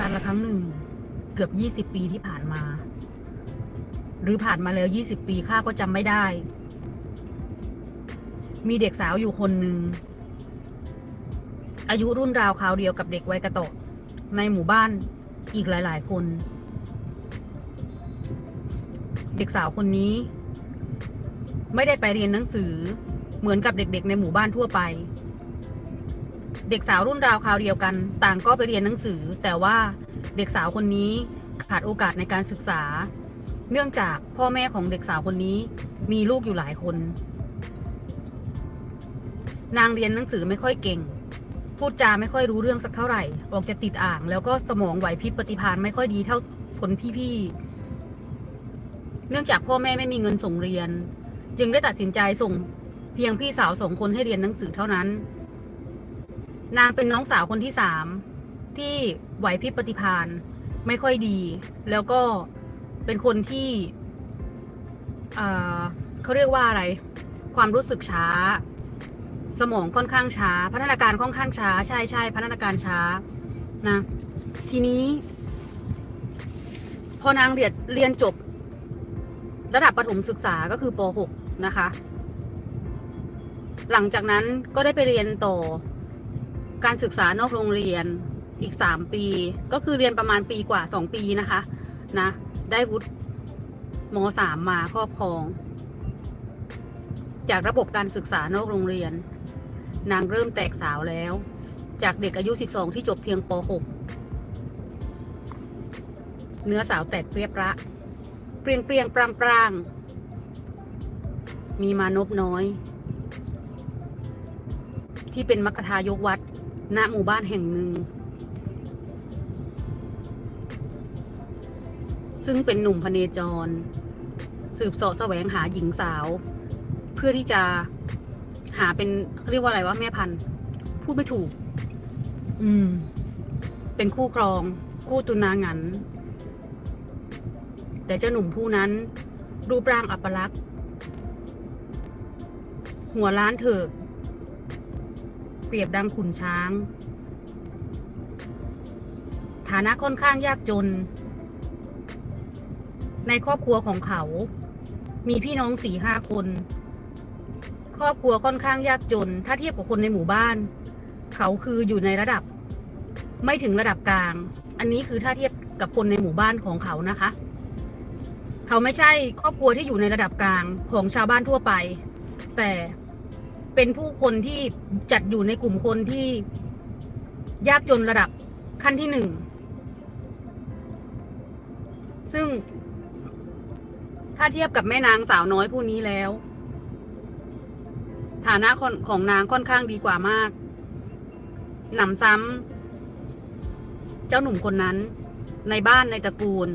การละครั้งหนึ่ง เกือบยี่สิบปีที่ผ่านมา หรือผ่านมาแล้วยี่สิบปีข้าก็จำไม่ได้ มีเด็กสาวอยู่คนหนึ่ง อายุรุ่นราวคราวเดียวกับเด็กวัยกระโตะในหมู่บ้านอีกหลาย ๆ คน เด็กสาวคนนี้ ไม่ได้ไปเรียนหนังสือเหมือนกับเด็ก ๆ ในหมู่บ้านทั่วไป เด็กสาวรุ่นราวคราวเดียวกัน ต่างก็ไปเรียนหนังสือ แต่ว่าเด็กสาวคนนี้ขาดโอกาสในการศึกษา เนื่องจากพ่อแม่ของเด็กสาวคนนี้มีลูกอยู่หลายคน นางเรียนหนังสือไม่ค่อยเก่ง พูดจาไม่ค่อยรู้เรื่องสักเท่าไหร่ ออกจะติดอ่าง แล้วก็สมองไหวพริบปฏิภาณไม่ค่อยดีเท่าคนพี่ๆ เนื่องจากพ่อแม่ไม่มีเงินส่งเรียน จึงได้ตัดสินใจส่งเพียงพี่สาวสองคนให้เรียนหนังสือเท่านั้น นางเป็นน้องสาวคนที่สามที่ไหวพริบปฏิภาณไม่ค่อยดี แล้วก็เป็นคนที่เเขาเรียกว่าอะไร ความรู้สึกช้า สมองค่อนข้างช้า พัฒนาการค่อนข้างช้า ใช่ใช่พัฒนาการช้านะ ทีนี้ พอนางเรียนเรียนจบ ระดับประถมศึกษาก็คือป .6 นะคะ หลังจากนั้นก็ได้ไปเรียนต่อ การศึกษานอกโรงเรียนอีก 3 ปี ก็คือเรียนประมาณปีกว่า 2 ปีนะคะนะได้วุฒิม .3 มาครอบครอง จากระบบการศึกษานอกโรงเรียน นางเริ่มแตกสาวแล้ว จากเด็กอายุ 12 ที่จบเพียงป .6 เนื้อสาวแตกเปรียบระเปรียงเปรียงปรางปรางมีมานพน้อย ที่เป็นมัคคทายกวัด ณหมู่บ้านแห่งหนึ่ง ซึ่งเป็นหนุ่มพเนจร สืบเสาะแสวงหาหญิงสาว เพื่อที่จะหาเป็นเขาเรียกว่าอะไรวะแม่พันธุ์พูดไม่ถูก อืม เป็นคู่ครอง คู่ตุนางัน แต่เจ้าหนุ่มผู้นั้น รูปร่างอัปลักษณ์ หัวล้านเถิก เปรียบดังขุนช้าง ฐานะค่อนข้างยากจน ในครอบครัวของเขา มีพี่น้องสี่ห้าคน ครอบครัวค่อนข้างยากจน ถ้าเทียบกับคนในหมู่บ้าน เขาคืออยู่ในระดับ ไม่ถึงระดับกลาง อันนี้คือถ้าเทียบกับคนในหมู่บ้านของเขานะคะ เขาไม่ใช่ครอบครัวที่อยู่ในระดับกลางของชาวบ้านทั่วไป แต่ เป็นผู้คนที่จัดอยู่ในกลุ่มคนที่ยากจนระดับขั้นที่หนึ่ง ซึ่ง ถ้าเทียบกับแม่นางสาวน้อยผู้นี้แล้ว ฐานะของของนางค่อนข้างดีกว่ามาก หนำซ้ำเจ้าหนุ่มคนนั้น ในบ้านในตระกูล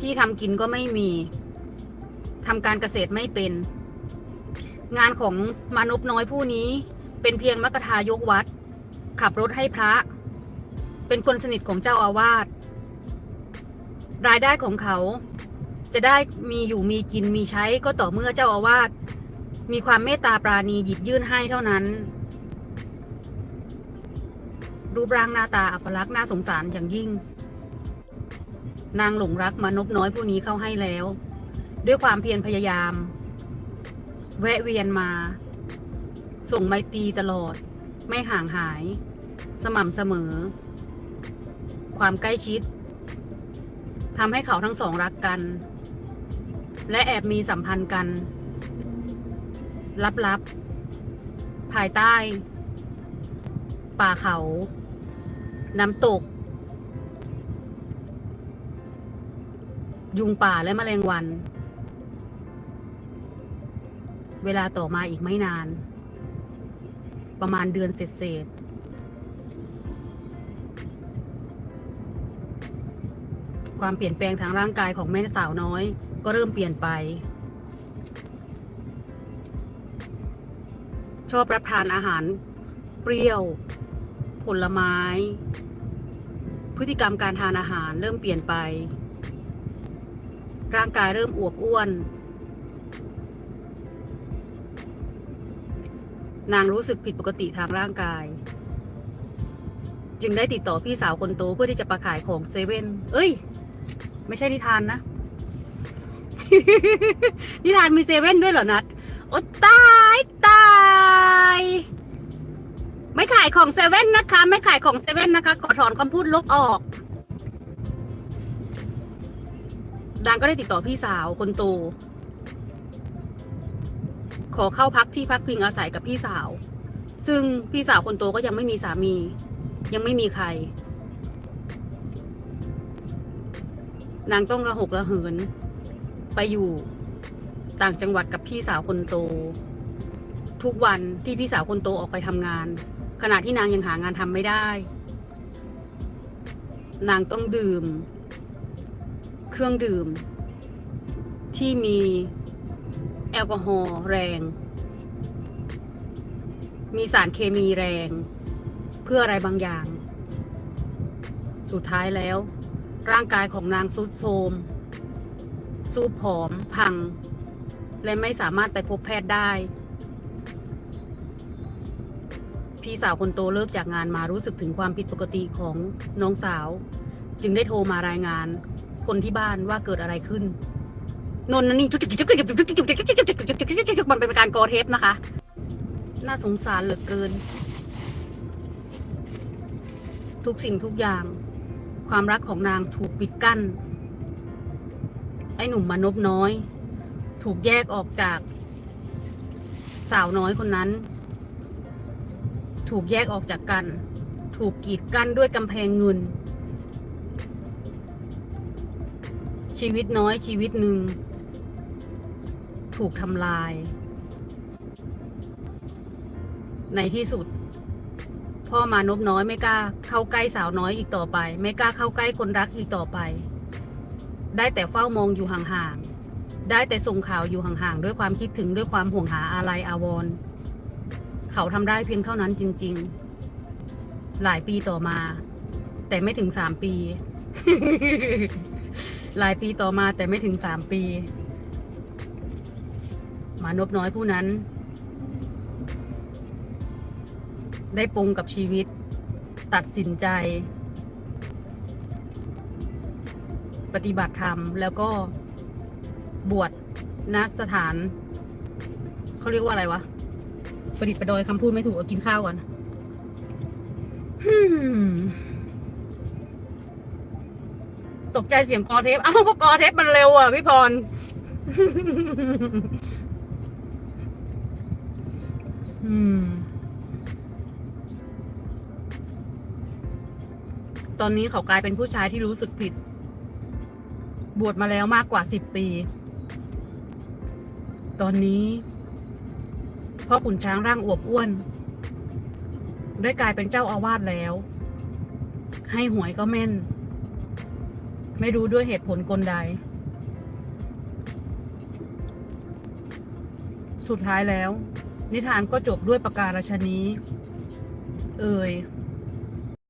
ที่ทำกินก็ไม่มีทำการเกษตรไม่เป็น งานของมานพน้อยผู้นี้ เป็นเพียงมัคคทายกวัด ขับรถให้พระ เป็นคนสนิทของเจ้าอาวาสรายได้ของเขาจะได้มีอยู่มีกินมีใช้ก็ต่อเมื่อเจ้าอาวาสมีความเมตตาปราณีหยิบยื่นให้เท่านั้น รูปร่างหน้าตาอัปลักษณ์น่าสงสารอย่างยิ่ง นางหลงรักมานพน้อยผู้นี้เข้าให้แล้ว ด้วยความเพียรพยายาม แวะเวียนมา ส่งไมตีตลอด ไม่ห่างหาย สม่ำเสมอ ความใกล้ชิดทำให้เขาทั้งสองรักกัน และแอบมีสัมพันธ์กัน ลับๆ ภายใต้ ป่าเขา น้ำตก ยุงป่าและแมลงวัน เวลาต่อมาอีกไม่นาน ประมาณเดือนเศษๆความเปลี่ยนแปลงทางร่างกายของแม่สาวน้อย ก็เริ่มเปลี่ยนไป ชอบรับทานอาหาร เปรี้ยว ผลไม้ พฤติกรรมการทานอาหารเริ่มเปลี่ยนไป ร่างกายเริ่มอวบอ้วน นางรู้สึกผิดปกติทางร่างกาย จึงได้ติดต่อพี่สาวคนโตเพื่อที่จะประขายของเซเว่นเอ้ย ไม่ใช่นิทานนะ นิทานมีเซเว่นด้วยเหรอนัดโอ้ตายตาย ไม่ขายของเซเว่นนะคะ ไม่ขายของเซเว่นนะคะ ขอถอนคำพูดลบออกดังก็ได้ติดต่อพี่สาวคนโต ขอเข้าพักที่พักพิงอาศัยกับพี่สาว ซึ่งพี่สาวคนโตก็ยังไม่มีสามี ยังไม่มีใคร นางต้องระหกระเหิน ไปอยู่ต่างจังหวัดกับพี่สาวคนโต ทุกวันที่พี่สาวคนโตออกไปทำงาน ขณะที่นางยังหางานทำไม่ได้ นางต้องดื่ม เครื่องดื่มที่มี แอลกอฮอล์แรง มีสารเคมีแรง เพื่ออะไรบางอย่าง สุดท้ายแล้ว ร่างกายของนางสุดโทมสู้ผอมพัง และไม่สามารถไปพบแพทย์ได้ พี่สาวคนโตเลิกจากงานมารู้สึกถึงความผิดปกติของน้องสาว จึงได้โทรมารายงานคนที่บ้านว่าเกิดอะไรขึ้น นนท์นี่มันเป็นก การกอเทปนะคะ น่าสงสารเหลือเกิน ทุกสิ่งทุกอย่าง ความรักของนางถูกปิดกั้น ไอ้หนุ่มมานพน้อย ถูกแยกออกจาก สาวน้อยคนนั้น ถูกแยกออกจากกัน ถูกกีดกั้นด้วยกำแพงเงิน ชีวิตน้อยชีวิตหนึ่งถูกทำลาย ในที่สุด พ่อมานพน้อยไม่กล้าเข้าใกล้สาวน้อยอีกต่อไป ไม่กล้าเข้าใกล้คนรักอีกต่อไป ได้แต่เฝ้ามองอยู่ห่างๆได้แต่ส่งข่าวอยู่ห่างๆด้วยความคิดถึงด้วยความห่วงหาอาลัยอาวรณ์เขาทำได้เพียงเท่านั้นจริง ๆ หลายปีต่อมา แต่ไม่ถึงสามปี หลายปีต่อมาแต่ไม่ถึงสามปี มานพน้อยผู้นั้น ได้ปรงกับชีวิต ตัดสินใจ ปฏิบัติธรรม แล้วก็บวชณสถาน เขาเรียกว่าอะไรวะ ประดิษฐ์ประดอยคำพูดไม่ถูกเอากินข้าวก่อนฮึ่มตกใจเสียงกอเทป เอ้าก็กอเทปมันเร็วอะพี่พร อืม ตอนนี้เขากลายเป็นผู้ชายที่รู้สึกผิด บวชมาแล้วมากกว่าสิบปี ตอนนี้พ่อขุนช้างร่างอวบอ้วน ได้กลายเป็นเจ้าอาวาสแล้ว ให้หวยก็แม่น ไม่รู้ด้วยเหตุผลกลใด สุดท้ายแล้ว นิทานก็จบด้วยประการฉนี้ เอ่ย